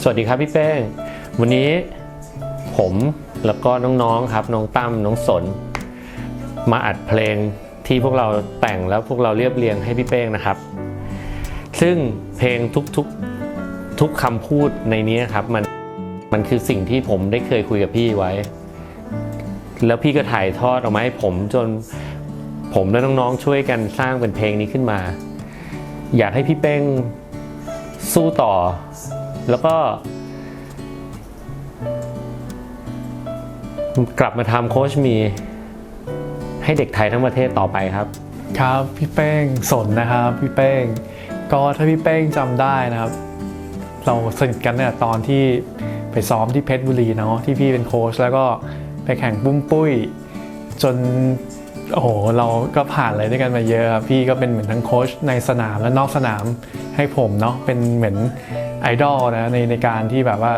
สวัสดีครับพี่เป้ง วันนี้ผมแล้วก็น้องๆครับ น้องตั้มน้องสน มาอัดเพลงที่พวกเราแต่งแล้วพวกเราเรียบเรียงให้พี่เป้งนะครับ ซึ่งเพลงทุกๆทุกคำพูดในนี้ครับมันมันคือสิ่งที่ผมได้เคยคุยกับพี่ไว้ แล้วพี่ก็ถ่ายทอดออกมาให้ผมจนผมและน้องๆช่วยกันสร้างเป็นเพลงนี้ขึ้นมา อยากให้พี่เป้งสู้ต่อ แล้วก็ กลับมาทำโค้ชมี ให้เด็กไทยทั้งประเทศต่อไปครับ ครับพี่เป้งสนนะครับพี่เป้ง ก็ถ้าพี่เป้งจำได้นะครับ เราสนิทกันเนี่ยตอนที่ไปซ้อมที่เพชรบุรีเนาะที่พี่เป็นโค้ชแล้วก็ไปแข่งปุ้มปุ้ย จนโอ้โหเราก็ผ่านอะไรด้วยกันมาเยอะครับพี่ก็เป็นเหมือนทั้งโค้ชในสนามและนอกสนามให้ผมเนาะเป็นเหมือน ไอดอลนะในในการที่แบบว่า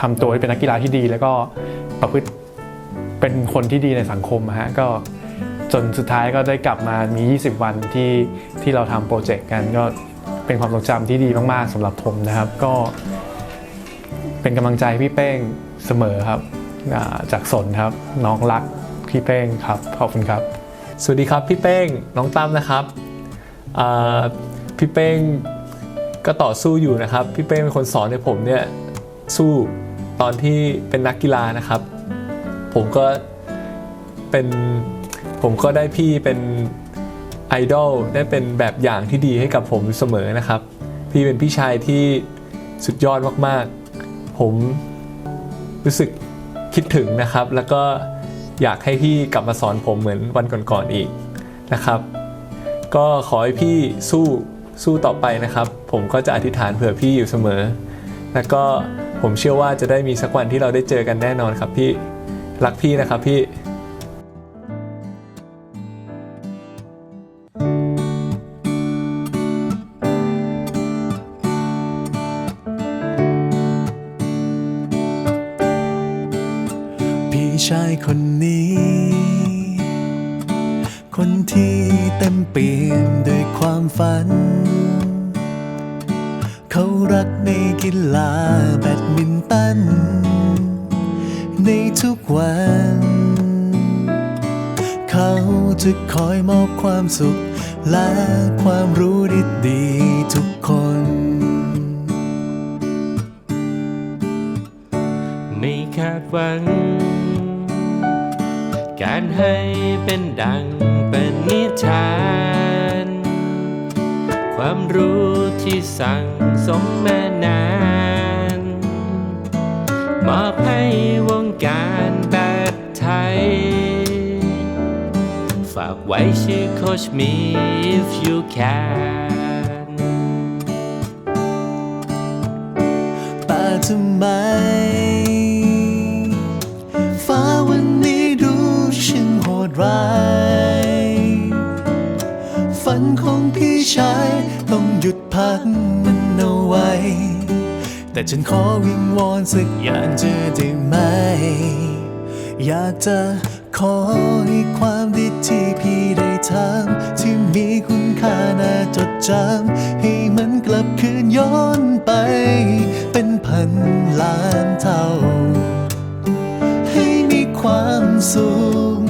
ทำตัวให้เป็นนักกีฬาที่ดี แล้วก็ประพฤติเป็นคนที่ดีในสังคมอะฮะก็จนสุดท้ายก็ได้กลับมามี 20 วันที่ที่เราทำโปรเจกต์กันก็เป็นความทรงจำที่ดีมากๆสำหรับผมนะครับ ก็เป็นกำลังใจให้พี่เป้งเสมอครับจากสนครับน้องรักพี่เป้งครับขอบคุณครับ สวัสดีครับพี่เป้งน้องตั้มนะครับพี่เป้ง ก็ต่อสู้อยู่นะครับ พี่เป้เป็นคนสอนให้ผมเนี่ยสู้ตอนที่เป็นนักกีฬานะครับ ผมก็เป็นผมก็ได้พี่เป็นไอดอลได้เป็นแบบอย่างที่ดีให้กับผมเสมอนะครับ พี่เป็นพี่ชายที่สุดยอดมากๆ ผมรู้สึกคิดถึงนะครับ แล้วก็อยากให้พี่กลับมาสอนผมเหมือนวันก่อนๆอีกนะครับ ก็ขอให้พี่สู้ สู้ต่อไปนะครับ ผมก็จะอธิษฐานเผื่อพี่อยู่เสมอ แล้วก็ผมเชื่อว่าจะได้มีสักวันที่เราได้เจอกันแน่นอนครับพี่ รักพี่นะครับพี่พี่ชายคนนี้ เปี่ยมด้วยความฝัน เขารักในกีฬาแบดมินตัน ในทุกวัน เขาจะคอยมอบความสุข และความรู้ดีๆทุกคน ไม่คาดหวัง การให้เป็นดัง เป็นนิทาน ความรู้ที่สั่งสมมานานมอบให้วงการแบดไทย ฝากไว้ชื่อโคชมี if you can แต่ทำไม แต่ฉันขอวิงวอนสักอย่างจะได้ไหม อยากจะขอให้ความดีที่พี่ได้ทำที่มีคุณค่าน่าจดจำให้มันกลับคืนย้อนไป เป็นพันล้านเท่า ให้มีความสุข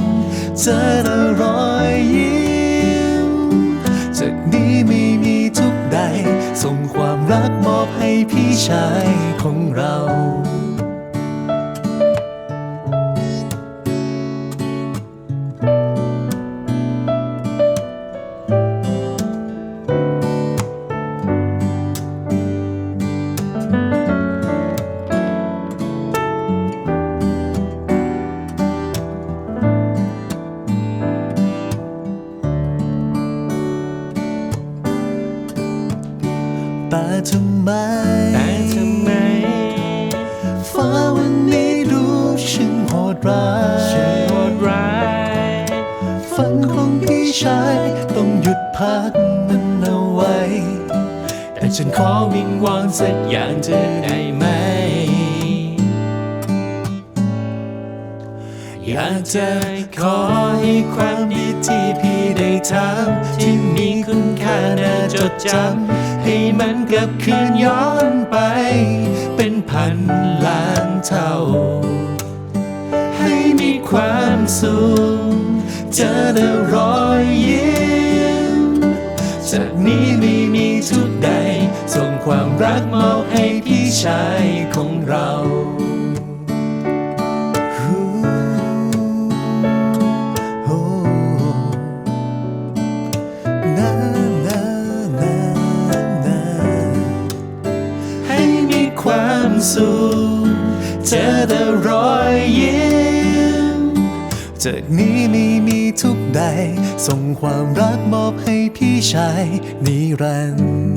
เจอแต่รอยยิ้มจากนี้ไม่มีทุกใดส่งความ รักมอบให้พี่ชายของเรา ทำไม แต่ทำไม ฟ้าวันนี้ดูช่างโหดร้ายช่างโหดร้ายฝันของพี่ชายต้องหยุดพักมันเอาไว้ แต่ฉันขอวิงวอนสักอย่างจะได้ไหม อยากจะขอให้ความดีที่พี่ได้ทำที่มีคุณค่าน่าจดจำให้มันกลับคืนย้อนไป เป็นพันล้านเท่า ให้มีความสุขเจอแต่รอยยิ้มจากนี้ไม่มีทุกใด ส่งความรักมอบให้พี่ชายของเรา สุขเจอแต่รอยยิ้ม จากนี้ไม่มีทุกใด ส่งความรักมอบให้พี่ชายนิรันดร์